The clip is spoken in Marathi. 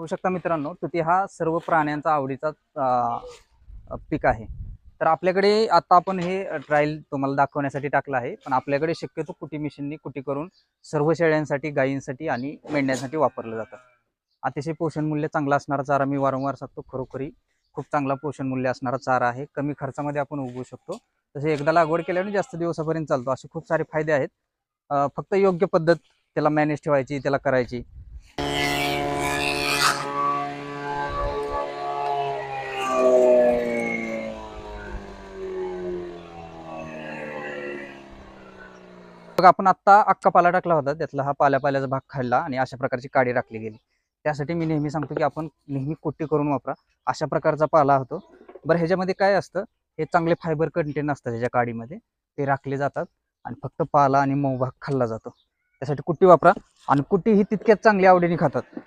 होऊ शकता मित्रांनो. तुती हा सर्व प्राण्यांचा आवडीचा पीक आहे. तर आपल्याकडे आता आपण हे ट्रायल तुम्हाला दाखवण्यासाठी टाकलं आहे. पण आपल्याकडे शक्यतो कुटी मिशननी कुटी करून सर्व शेळ्यांसाठी गायींसाठी आणि मेंढ्यांसाठी वापरलं जातं. अतिशय पोषण मूल्य चांगला असणारा चारा मी वारंवार सांगतो खरोखरी खूप चांगला पोषण मूल्य असणारा चारा आहे. कमी खर्चामध्ये आपण उगवू शकतो. तसे एकदा लागवड केल्याने जास्त दिवसापर्यंत चालतो. असे खूप सारे फायदे आहेत. फक्त योग्य पद्धत त्याला मॅनेज ठेवायची त्याला करायची. बघा आपण आत्ता अख्खा पाला टाकला होता त्यातला हा पाल्या पाल्याचा भाग खाल्ला आणि अशा प्रकारची काडी राखली गेली. त्यासाठी मी नेहमी सांगतो की आपण नेहमी कुट्टी करून वापरा. अशा प्रकारचा पाला होतो. बरं ह्याच्यामध्ये काय असतं? हे चांगले फायबर कंटेन असतात ह्याच्या काडीमध्ये. ते राखले जातात आणि फक्त पाला आणि मऊ भाग खाल्ला जातो. त्यासाठी कुट्टी वापरा आणि कुट्टी ही तितक्याच चांगली आवडीने खातात.